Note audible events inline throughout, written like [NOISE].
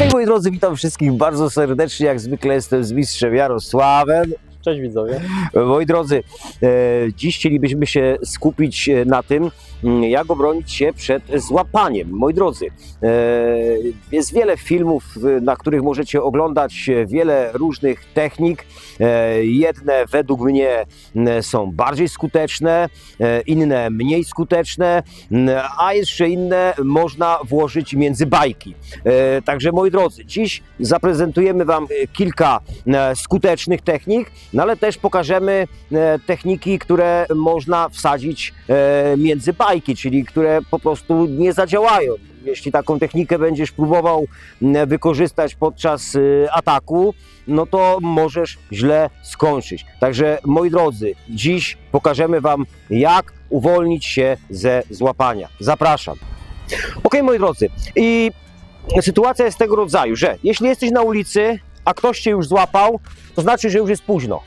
Okej, moi drodzy, witam wszystkich bardzo serdecznie. Jak zwykle jestem z mistrzem Jarosławem. Cześć widzowie. Moi drodzy, e, dziś chcielibyśmy się skupić e, na tym, mm, jak obronić się przed złapaniem. Moi drodzy, e, jest wiele filmów, na których możecie oglądać wiele różnych technik. Jedne według mnie są bardziej skuteczne, inne mniej skuteczne, a jeszcze inne można włożyć między bajki. Także moi drodzy, dziś zaprezentujemy Wam kilka skutecznych technik, no ale też pokażemy e, techniki, które można wsadzić e, między bajki, czyli które po prostu nie zadziałają. Jeśli taką technikę będziesz próbował wykorzystać podczas e, ataku, no to możesz źle skończyć. Także moi drodzy, dziś pokażemy Wam, jak uwolnić się ze złapania. Zapraszam. Ok, moi drodzy, i sytuacja jest tego rodzaju, że jeśli jesteś na ulicy, a ktoś cię już złapał, to znaczy, że już jest późno.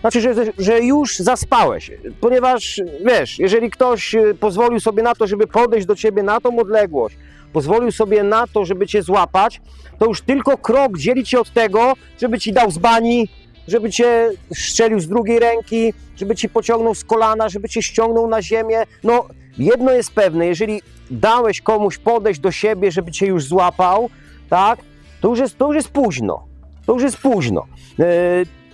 Znaczy, że, że już zaspałeś, ponieważ wiesz, jeżeli ktoś y, pozwolił sobie na to, żeby podejść do ciebie na tą odległość, pozwolił sobie na to, żeby cię złapać, to już tylko krok dzieli cię od tego, żeby ci dał z bani, żeby cię strzelił z drugiej ręki, żeby ci pociągnął z kolana, żeby cię ściągnął na ziemię. No, jedno jest pewne, jeżeli dałeś komuś podejść do siebie, żeby cię już złapał, tak, to już jest, to już jest późno. To już jest późno. Yy,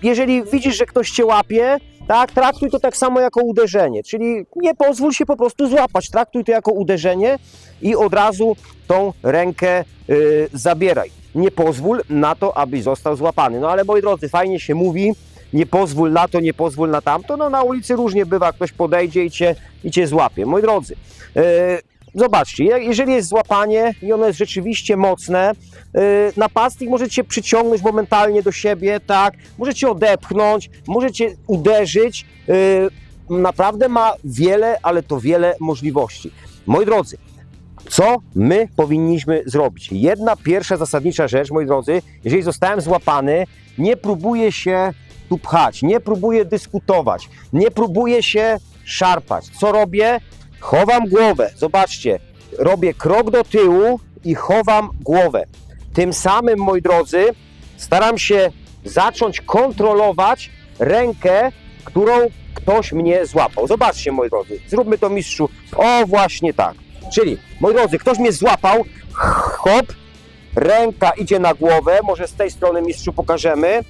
jeżeli widzisz, że ktoś cię łapie, tak, traktuj to tak samo jako uderzenie, czyli nie pozwól się po prostu złapać, traktuj to jako uderzenie i od razu tą rękę yy, zabieraj. Nie pozwól na to, abyś został złapany. No ale moi drodzy, fajnie się mówi, nie pozwól na to, nie pozwól na tamto. No na ulicy różnie bywa, ktoś podejdzie i cię, i cię złapie. Moi drodzy, yy, zobaczcie, je- jeżeli jest złapanie i ono jest rzeczywiście mocne, yy, napastnik może cię przyciągnąć momentalnie do siebie, tak, może cię odepchnąć, może cię uderzyć. Yy, naprawdę ma wiele, ale to wiele możliwości. Moi drodzy, co my powinniśmy zrobić? Jedna pierwsza zasadnicza rzecz, moi drodzy, jeżeli zostałem złapany, nie próbuję się tu pchać, nie próbuję dyskutować, nie próbuję się szarpać. Co robię? Chowam głowę. Zobaczcie, robię krok do tyłu i chowam głowę. Tym samym, moi drodzy, staram się zacząć kontrolować rękę, którą ktoś mnie złapał. Zobaczcie, moi drodzy, zróbmy to mistrzu. O, właśnie tak. Czyli, moi drodzy, ktoś mnie złapał, hop, ręka idzie na głowę, może z tej strony mistrzu pokażemy.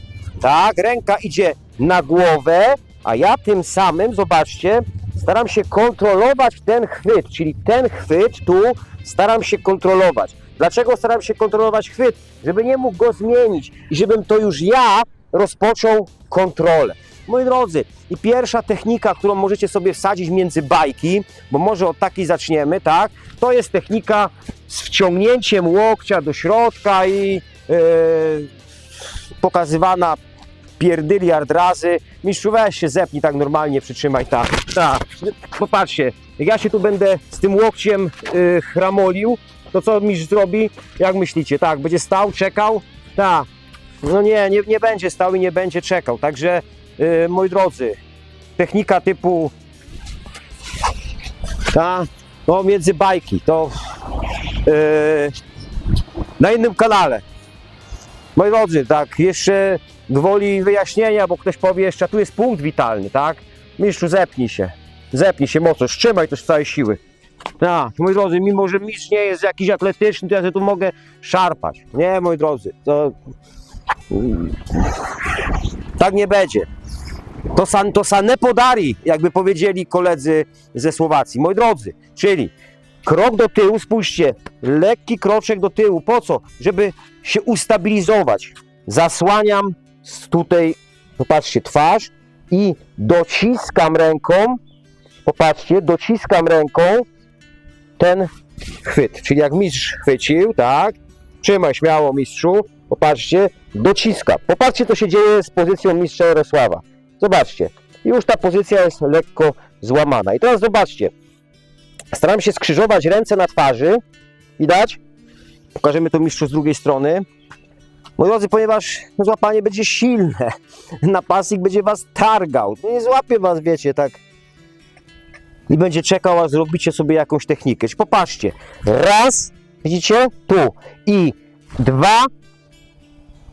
Tak, ręka idzie na głowę, a ja tym samym, zobaczcie, staram się kontrolować ten chwyt, czyli ten chwyt tu staram się kontrolować. Dlaczego staram się kontrolować chwyt? Żeby nie mógł go zmienić i żebym to już ja rozpoczął kontrolę. Moi drodzy, i pierwsza technika, którą możecie sobie wsadzić między bajki, bo może od takiej zaczniemy, tak? To jest technika z wciągnięciem łokcia do środka i yy, pokazywana pierdyliard razy. Mistrzu, weź się zepnij tak normalnie, przytrzymaj tak. Tak, popatrzcie, jak ja się tu będę z tym łokciem yy, chramolił, to co mistrz zrobi? Jak myślicie? Tak, będzie stał, czekał? Tak. No nie, nie, nie będzie stał i nie będzie czekał. Także, yy, moi drodzy, technika typu ta, no między bajki, to yy, na innym kanale. Moi drodzy, tak, jeszcze gwoli wyjaśnienia, bo ktoś powie jeszcze, a tu jest punkt witalny, tak? Mistrzu, zepnij się, zepnij się mocno, trzymaj to z całej siły. Tak, moi drodzy, mimo że mistrz nie jest jakiś atletyczny, to ja się tu mogę szarpać. Nie, moi drodzy, to tak nie będzie. To, san, to sane podari, jakby powiedzieli koledzy ze Słowacji. Moi drodzy, czyli krok do tyłu, spójrzcie, lekki kroczek do tyłu. Po co? Żeby się ustabilizować. Zasłaniam tutaj, popatrzcie, twarz i dociskam ręką, popatrzcie, dociskam ręką ten chwyt. Czyli jak mistrz chwycił, tak, trzymaj śmiało mistrzu, popatrzcie, dociska. Popatrzcie, co się dzieje z pozycją mistrza Jarosława. Zobaczcie, już ta pozycja jest lekko złamana. I teraz zobaczcie, staram się skrzyżować ręce na twarzy, widać? Pokażemy to mistrzu z drugiej strony. Moi drodzy, ponieważ złapanie będzie silne, [LAUGHS] napastnik będzie was targał, nie złapie was, wiecie, tak i będzie czekał, aż zrobicie sobie jakąś technikę. Popatrzcie, raz, widzicie, tu i dwa,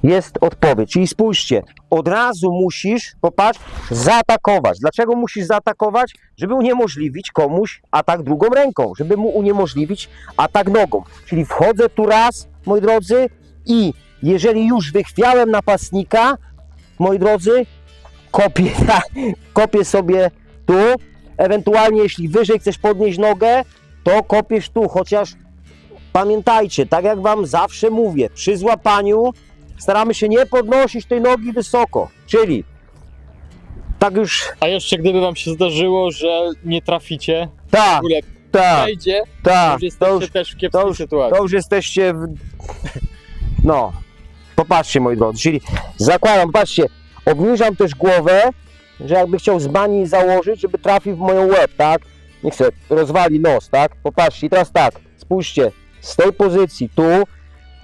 jest odpowiedź. Czyli spójrzcie, od razu musisz, popatrz, zaatakować. Dlaczego musisz zaatakować? Żeby uniemożliwić komuś atak drugą ręką, żeby mu uniemożliwić atak nogą. Czyli wchodzę tu raz, moi drodzy, i jeżeli już wychwiałem napastnika, moi drodzy, kopię, [LAUGHS] kopię sobie tu. Ewentualnie, jeśli wyżej chcesz podnieść nogę, to kopiesz tu, chociaż pamiętajcie, tak jak Wam zawsze mówię, przy złapaniu staramy się nie podnosić tej nogi wysoko, czyli tak już, A jeszcze gdyby wam się zdarzyło, że nie traficie, w tak, ogóle tak, wejdzie, tak, już jesteście to już, też w kiepskiej to już- sytuacji. to już jesteście w... No, popatrzcie moi drodzy, czyli zakładam, patrzcie, obniżam też głowę, że jakby chciał z bani założyć, żeby trafił w moją łeb, tak? Nie chcę, rozwali nos, tak? Popatrzcie, i teraz tak, spójrzcie, z tej pozycji tu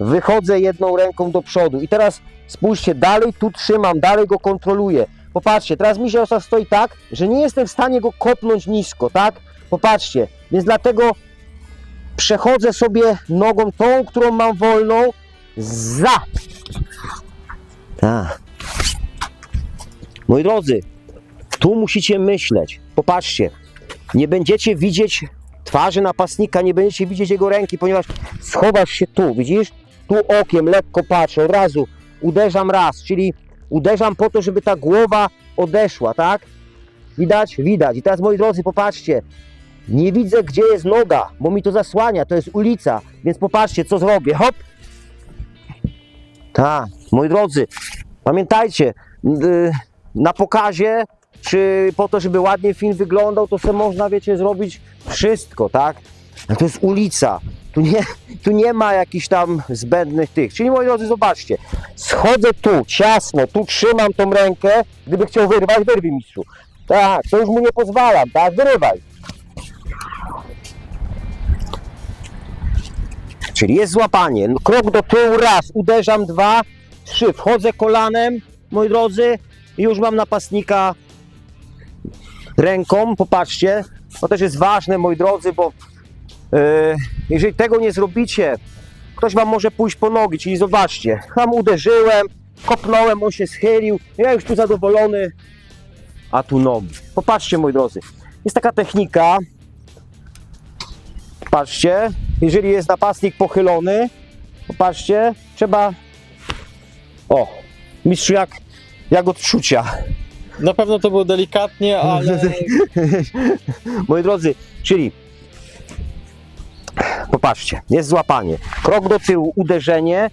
wychodzę jedną ręką do przodu i teraz spójrzcie, dalej tu trzymam, dalej go kontroluję. Popatrzcie, teraz Misiałsa stoi tak, że nie jestem w stanie go kopnąć nisko, tak? Popatrzcie, więc dlatego przechodzę sobie nogą tą, którą mam wolną, za. Tak. Moi drodzy, tu musicie myśleć. Popatrzcie, nie będziecie widzieć twarzy napastnika, nie będziecie widzieć jego ręki, ponieważ schowasz się tu, widzisz? Tu okiem lekko patrzę, od razu uderzam raz, czyli uderzam po to, żeby ta głowa odeszła, tak? Widać? Widać. I teraz moi drodzy, popatrzcie, nie widzę, gdzie jest noga, bo mi to zasłania, to jest ulica, więc popatrzcie, co zrobię. Hop! Tak, moi drodzy, pamiętajcie, y, na pokazie, czy po to, żeby ładnie film wyglądał, to sobie można, wiecie, zrobić wszystko, tak? Ale to jest ulica. Tu nie, tu nie ma jakichś tam zbędnych tych. Czyli moi drodzy, zobaczcie, schodzę tu, ciasno, tu trzymam tą rękę, gdyby chciał wyrwać, wyrwij mistrzu. Tak, to już mu nie pozwalam, tak, wyrywaj. Czyli jest złapanie. Krok do tyłu raz, uderzam dwa, trzy, wchodzę kolanem, moi drodzy, i już mam napastnika ręką. Popatrzcie, to też jest ważne, moi drodzy, bo jeżeli tego nie zrobicie, ktoś wam może pójść po nogi, czyli zobaczcie, tam uderzyłem, kopnąłem, on się schylił, ja już tu zadowolony, a tu nogi. Popatrzcie, moi drodzy, jest taka technika, Patrzcie, jeżeli jest napastnik pochylony, popatrzcie, trzeba. O, mistrzu, jak, jak odczucia. Na pewno to było delikatnie, ale [LAUGHS] Moi drodzy, czyli popatrzcie, jest złapanie, krok do tyłu, uderzenie,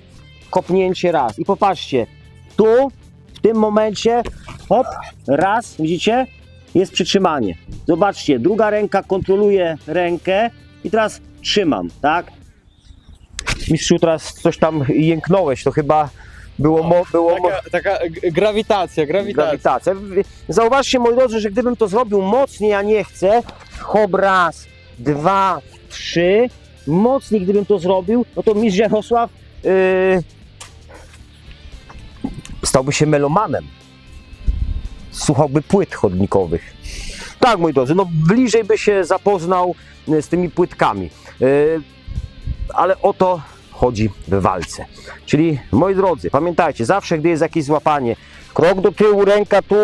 kopnięcie raz. I popatrzcie, tu w tym momencie, hop, raz, widzicie, jest przytrzymanie. Zobaczcie, druga ręka kontroluje rękę i teraz trzymam, tak? Mistrzu, teraz coś tam jęknąłeś, to chyba było, mo, było mo, taka, taka grawitacja, grawitacja. grawitacja. Zauważcie, moi drodzy, że gdybym to zrobił mocniej, a nie chcę, hop raz, dwa, trzy, mocniej gdybym to zrobił, no to mistrz Jarosław yy, stałby się melomanem. Słuchałby płyt chodnikowych. Tak, moi drodzy, no bliżej by się zapoznał y, z tymi płytkami. Yy, ale o to chodzi w walce. Czyli, moi drodzy, pamiętajcie, zawsze gdy jest jakieś złapanie, krok do tyłu, ręka tu,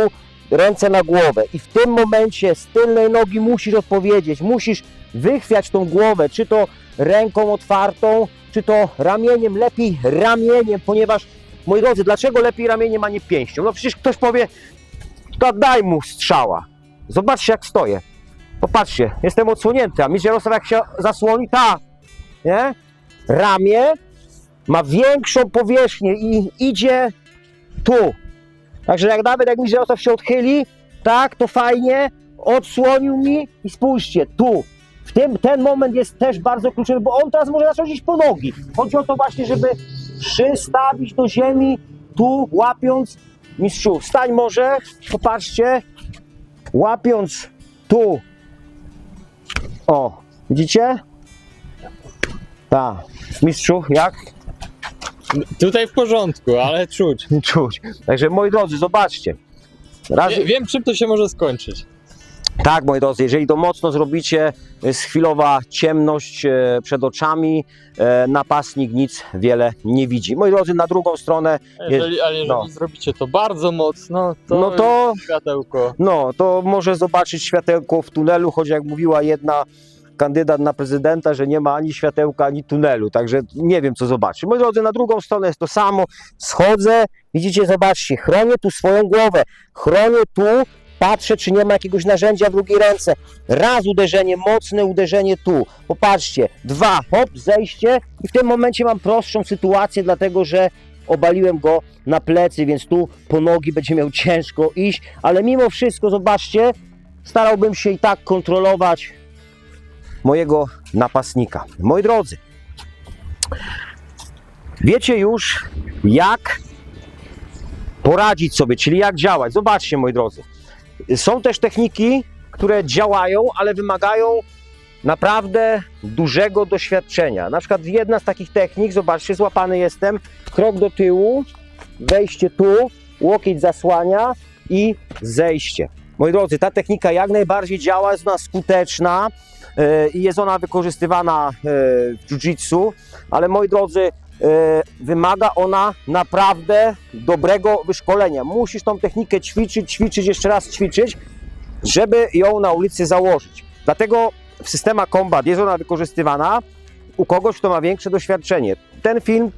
ręce na głowę i w tym momencie z tylnej nogi musisz odpowiedzieć, musisz wychwiać tą głowę, czy to ręką otwartą, czy to ramieniem, lepiej ramieniem, ponieważ, moi drodzy, dlaczego lepiej ramieniem, a nie pięścią? No przecież ktoś powie, to daj mu strzała. Zobaczcie jak stoję. Popatrzcie, jestem odsłonięty, a mistrz Jarosław jak się zasłoni, tak, nie? Ramię ma większą powierzchnię i idzie tu. Także jak nawet jak mi Jarosław się odchyli, tak, to fajnie, odsłonił mi i spójrzcie, tu. Tym, ten moment jest też bardzo kluczowy, bo on teraz może zacząć iść po nogi. Chodzi o to właśnie, żeby przystawić do ziemi, tu łapiąc, mistrzu, stań może, popatrzcie, łapiąc tu. O, widzicie? Tak. Mistrzu, jak? Tutaj w porządku, ale czuć. [LAUGHS] Czuć. Także moi drodzy, zobaczcie. Raz, Wie, wiem, czym to się może skończyć. Tak, moi drodzy, jeżeli to mocno zrobicie, jest chwilowa ciemność e, przed oczami, e, napastnik nic wiele nie widzi. Moi drodzy, na drugą stronę, Jeżeli, ale jeżeli no. zrobicie to bardzo mocno, to, no to światełko. No, to może zobaczyć światełko w tunelu, choć jak mówiła jedna kandydat na prezydenta, że nie ma ani światełka, ani tunelu, także nie wiem, co zobaczy. Moi drodzy, na drugą stronę jest to samo. Schodzę, widzicie, zobaczcie, chronię tu swoją głowę, chronię tu, patrzę, czy nie ma jakiegoś narzędzia w drugiej ręce. Raz uderzenie, mocne uderzenie tu. Popatrzcie, dwa, hop, zejście i w tym momencie mam prostszą sytuację, dlatego że obaliłem go na plecy, więc tu po nogi będzie miał ciężko iść, ale mimo wszystko, zobaczcie, starałbym się i tak kontrolować mojego napastnika. Moi drodzy, wiecie już, jak poradzić sobie, czyli jak działać. Zobaczcie, moi drodzy, są też techniki, które działają, ale wymagają naprawdę dużego doświadczenia. Na przykład jedna z takich technik, zobaczcie, złapany jestem, krok do tyłu, wejście tu, łokieć zasłania i zejście. Moi drodzy, ta technika jak najbardziej działa, jest ona skuteczna e, i jest ona wykorzystywana e, w jiu-jitsu, ale moi drodzy, wymaga ona naprawdę dobrego wyszkolenia. Musisz tą technikę ćwiczyć, ćwiczyć, jeszcze raz ćwiczyć, żeby ją na ulicy założyć. Dlatego w systemach combat jest ona wykorzystywana u kogoś, kto ma większe doświadczenie. Ten film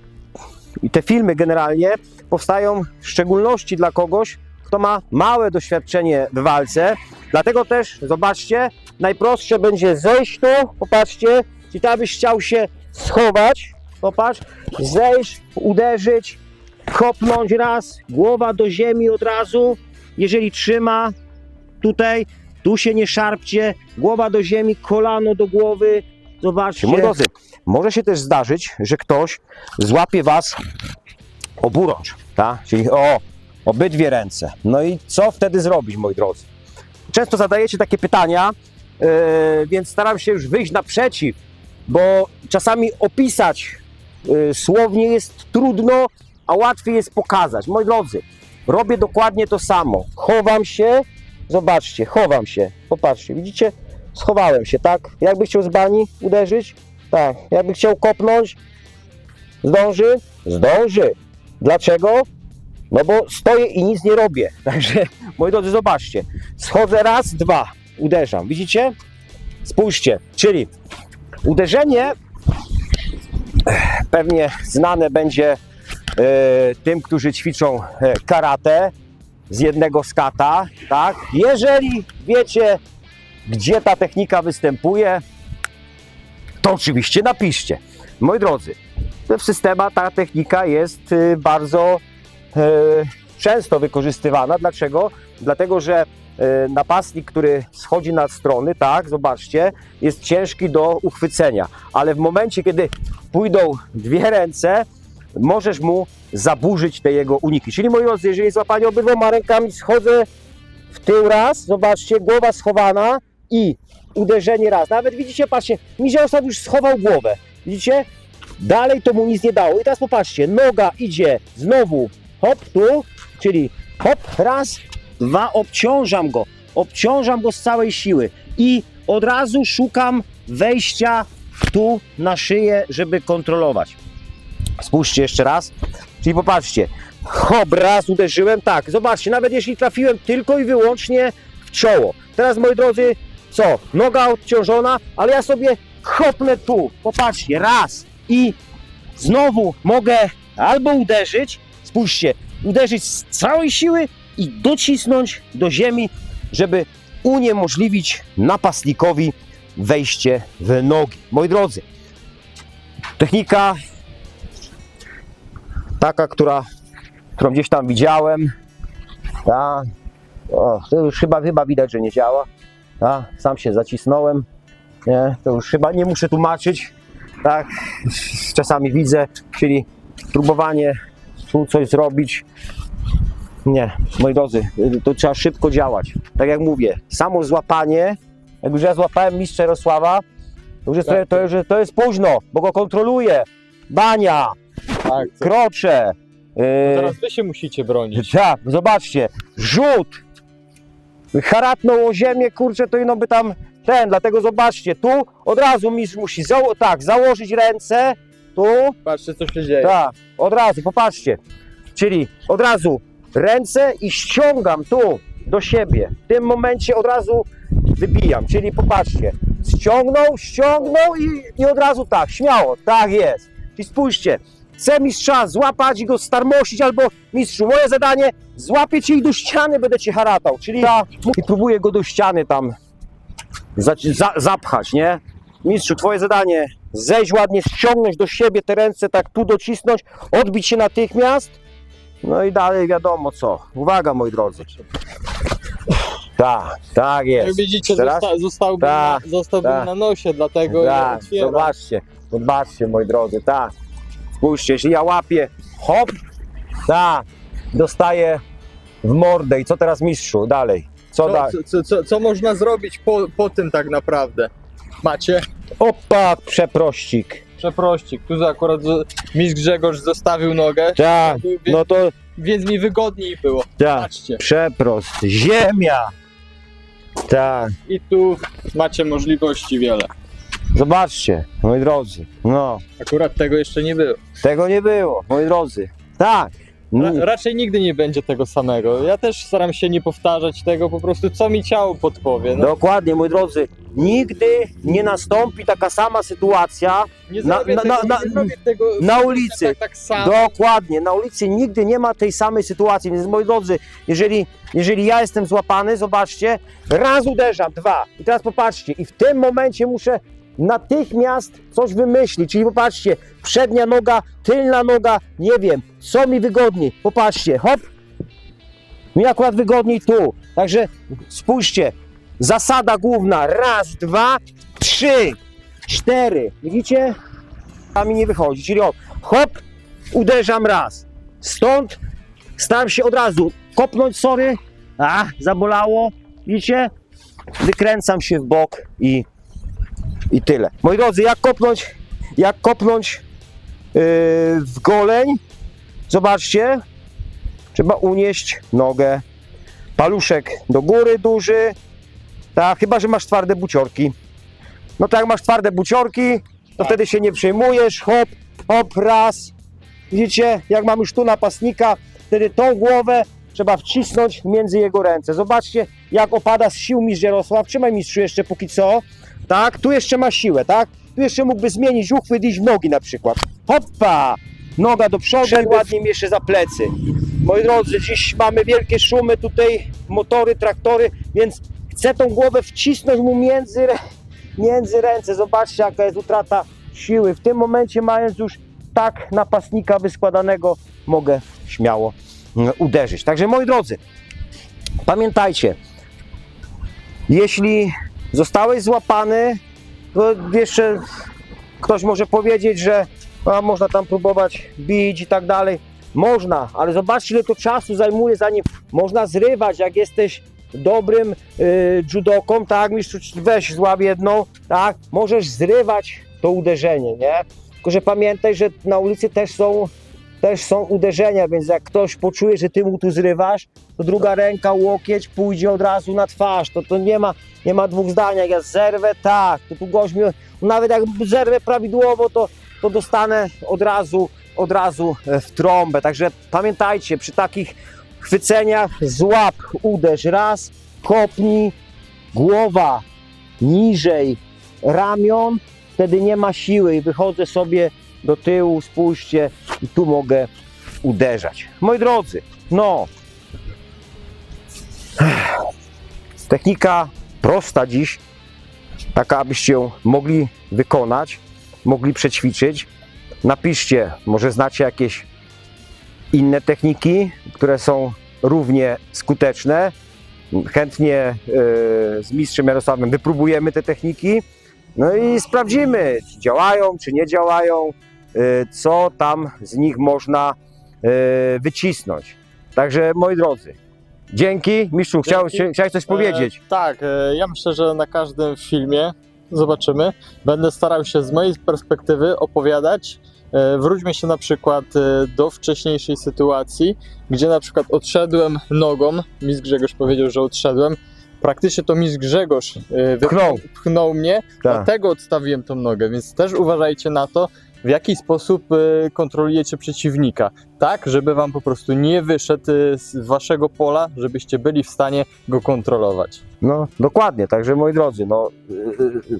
i te filmy generalnie powstają w szczególności dla kogoś, kto ma małe doświadczenie w walce. Dlatego też, zobaczcie, najprostsze będzie zejść tu, popatrzcie, czyli tam byś chciał się schować, popatrz, zejść, uderzyć, kopnąć raz, głowa do ziemi od razu, jeżeli trzyma tutaj, tu się nie szarpcie, głowa do ziemi, kolano do głowy, zobaczcie. Moi drodzy, może się też zdarzyć, że ktoś złapie was oburącz, tak? Czyli o, obydwie ręce. No i co wtedy zrobić, moi drodzy? Często zadajecie takie pytania, yy, więc staram się już wyjść naprzeciw, bo czasami opisać słownie jest trudno, a łatwiej jest pokazać. Moi drodzy, robię dokładnie to samo. Chowam się, zobaczcie, chowam się. Popatrzcie, widzicie? Schowałem się, tak? Jakby chciał z bani uderzyć? Tak. Jakby chciał kopnąć? Zdąży? Zdąży. Dlaczego? No bo stoję i nic nie robię. [LAUGHS] Także, moi drodzy, zobaczcie. Schodzę raz, dwa. Uderzam. Widzicie? Spójrzcie. Czyli uderzenie pewnie znane będzie e, tym, którzy ćwiczą e, karate z jednego skata, tak? Jeżeli wiecie, gdzie ta technika występuje, to oczywiście napiszcie. Moi drodzy, w systemach ta technika jest y, bardzo e, często wykorzystywana. Dlaczego? Dlatego, że napastnik, który schodzi na strony, tak, zobaczcie, jest ciężki do uchwycenia, ale w momencie, kiedy pójdą dwie ręce, możesz mu zaburzyć te jego uniki. Czyli moi drodzy, jeżeli złapanie obydwoma rękami schodzę w tył raz, zobaczcie, głowa schowana i uderzenie raz. Nawet widzicie, patrzcie, Miziałosław już schował głowę. Widzicie? Dalej to mu nic nie dało. I teraz popatrzcie, noga idzie znowu hop tu, czyli hop, raz, dwa, obciążam go. Obciążam go z całej siły i od razu szukam wejścia tu na szyję, żeby kontrolować. Spójrzcie jeszcze raz. Czyli popatrzcie, hop, raz uderzyłem, tak, zobaczcie, nawet jeśli trafiłem tylko i wyłącznie w czoło. Teraz, moi drodzy, co? Noga odciążona, ale ja sobie chopnę tu, popatrzcie, raz i znowu mogę albo uderzyć, spójrzcie, uderzyć z całej siły i docisnąć do ziemi, żeby uniemożliwić napastnikowi wejście w nogi. Moi drodzy, technika taka, która, którą gdzieś tam widziałem, ta, o, to już chyba, chyba widać, że nie działa. A, sam się zacisnąłem. Nie, to już chyba nie muszę tłumaczyć. Tak, czasami widzę, czyli próbowanie tu coś zrobić. Nie, moi drodzy, to trzeba szybko działać. Tak jak mówię, samo złapanie, jak już ja złapałem mistrza Jarosława, to już jest, Tak. to, już, to jest późno, bo go kontroluję. Bania, Tak, co, krocze. Teraz wy się musicie bronić. [LAUGHS] tak, zobaczcie, rzut. haratnął o ziemię, kurczę, to ino by tam ten, dlatego zobaczcie, tu od razu mistrz musi zało tak, założyć ręce, tu, Patrzcie, co się dzieje. tak, od razu, popatrzcie, czyli od razu ręce i ściągam tu do siebie, w tym momencie od razu wybijam, czyli popatrzcie, ściągnął, ściągnął i, i od razu tak, śmiało, tak jest, i spójrzcie, chcę mistrza złapać i go starmosić, albo mistrzu, moje zadanie, złapię cię i do ściany będę cię haratał, czyli ja i próbuję go do ściany tam za, za, zapchać, nie? Mistrzu, twoje zadanie, zejść ładnie, ściągnąć do siebie te ręce, tak tu docisnąć, odbić się natychmiast, no i dalej wiadomo co. Uwaga, moi drodzy. Tak, tak Jak jest. widzicie, Teraz? zosta zostałbym, Tak, na, zostałbym tak. na nosie, dlatego ja Tak, otwieram. zobaczcie, zobaczcie, moi drodzy, tak. Spójrzcie, jeśli ja łapię, hop, tak, dostaję w mordę i co teraz mistrzu, dalej? Co Co, dalej? co, co, co, co można zrobić po, po tym tak naprawdę? Macie? Opa, przeprościk. Przeprościk. Tu akurat mistrz Grzegorz zostawił nogę, Tak, no to więc mi wygodniej było. tak. Patrzcie. Przeprost. Ziemia. Tak. I tu macie możliwości wiele. Zobaczcie, moi drodzy. No, Akurat tego jeszcze nie było. tego nie było, moi drodzy. Tak. Ra Mm, raczej nigdy nie będzie tego samego. Ja też staram się nie powtarzać tego, po prostu co mi ciało podpowie. No, Dokładnie, moi drodzy. Nigdy nie nastąpi taka sama sytuacja nie na- zrobię na- tego, na- nie zrobię tego na ulicy. Tak, tak samo. Dokładnie, na ulicy nigdy nie ma tej samej sytuacji, więc moi drodzy, jeżeli, jeżeli ja jestem złapany, zobaczcie, raz uderzam, dwa i teraz popatrzcie i w tym momencie muszę natychmiast coś wymyślić, czyli popatrzcie, przednia noga, tylna noga, nie wiem, co mi wygodniej, popatrzcie, hop, mi akurat wygodniej tu, także spójrzcie, zasada główna, raz, dwa, trzy, cztery, widzicie? A mi nie wychodzi, czyli hop, hop, uderzam raz. Stąd staram się od razu kopnąć, sorry, a, zabolało, widzicie? Wykręcam się w bok i, i tyle. Moi drodzy, jak kopnąć, jak kopnąć yy, w goleń, zobaczcie, trzeba unieść nogę, paluszek do góry duży, tak, chyba, że masz twarde buciorki. No tak, jak masz twarde buciorki, to wtedy się nie przejmujesz, hop, hop, raz. Widzicie, jak mam już tu napastnika, wtedy tą głowę trzeba wcisnąć między jego ręce. Zobaczcie, jak opada z sił mistrz Jarosław. Trzymaj mistrzu jeszcze póki co. Tak, tu jeszcze ma siłę, tak? Tu jeszcze mógłby zmienić uchwyt i iść w nogi na przykład. Hoppa! Noga do przodu, ładnie mi jeszcze za plecy. Moi drodzy, dziś mamy wielkie szumy, tutaj motory, traktory, więc chcę tą głowę wcisnąć mu między, między ręce. Zobaczcie, jaka jest utrata siły. W tym momencie, mając już tak napastnika wyskładanego, mogę śmiało uderzyć. Także moi drodzy, pamiętajcie, jeśli zostałeś złapany, to jeszcze ktoś może powiedzieć, że a, można tam próbować bić i tak dalej. Można, ale zobaczcie, ile to czasu zajmuje, zanim można zrywać, jak jesteś dobrym y, judoką, tak, mistrzu, weź złap jedną, tak, możesz zrywać to uderzenie, nie? Tylko, że pamiętaj, że na ulicy też są, też są uderzenia, więc jak ktoś poczuje, że ty mu tu zrywasz, to druga ręka, łokieć pójdzie od razu na twarz, to, to nie ma, nie ma dwóch zdań, jak ja zerwę, tak, to tu gość mi, nawet jak zerwę prawidłowo, to, to dostanę od razu, od razu e, w trąbę, także pamiętajcie, przy takich chwyceniach złap, uderz raz, kopnij, głowa niżej ramion, wtedy nie ma siły i wychodzę sobie do tyłu, spójrzcie i tu mogę uderzać. Moi drodzy, no technika prosta dziś, taka abyście ją mogli wykonać, mogli przećwiczyć. Napiszcie, może znacie jakieś inne techniki, które są równie skuteczne. Chętnie e, z mistrzem Jarosławem wypróbujemy te techniki. No i sprawdzimy, czy działają, czy nie działają, e, co tam z nich można e, wycisnąć. Także moi drodzy, dzięki. Mistrzu, chciałeś, chciałeś coś powiedzieć? E, tak, e, ja myślę, że na każdym filmie zobaczymy. Będę starał się z mojej perspektywy opowiadać. E, wróćmy się na przykład e, do wcześniejszej sytuacji, gdzie na przykład odszedłem nogą. Mistrz Grzegorz powiedział, że odszedłem. Praktycznie to mistrz Grzegorz wypchnął- Pchnął. pchnął mnie, Tak. dlatego odstawiłem tą nogę, więc też uważajcie na to, w jaki sposób e, kontrolujecie przeciwnika. Tak, żeby wam po prostu nie wyszedł e, z waszego pola, żebyście byli w stanie go kontrolować. No, dokładnie, także moi drodzy, no, y,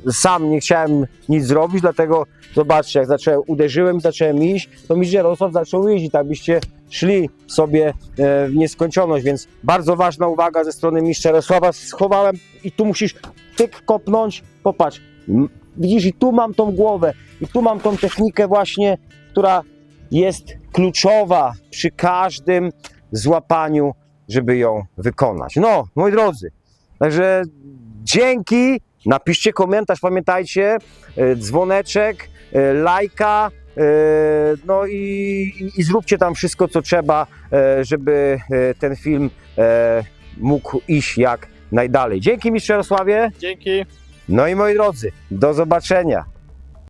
y, sam nie chciałem nic zrobić, dlatego zobaczcie, jak zacząłem, uderzyłem zacząłem iść, to mi Jarosław zaczął jeździć, tak byście szli sobie e, w nieskończoność, więc bardzo ważna uwaga ze strony mistrza Jarosława, schowałem i tu musisz tyk kopnąć, popatrz, widzisz i tu mam tą głowę i tu mam tą technikę właśnie, która jest kluczowa przy każdym złapaniu, żeby ją wykonać. No, moi drodzy, Także dzięki. Napiszcie komentarz, pamiętajcie, e, dzwoneczek, e, lajka, e, no i, i, zróbcie tam wszystko, co trzeba, żeby ten film mógł iść jak najdalej. Dzięki mistrzu Jarosławie. Dzięki. No i moi drodzy, do zobaczenia.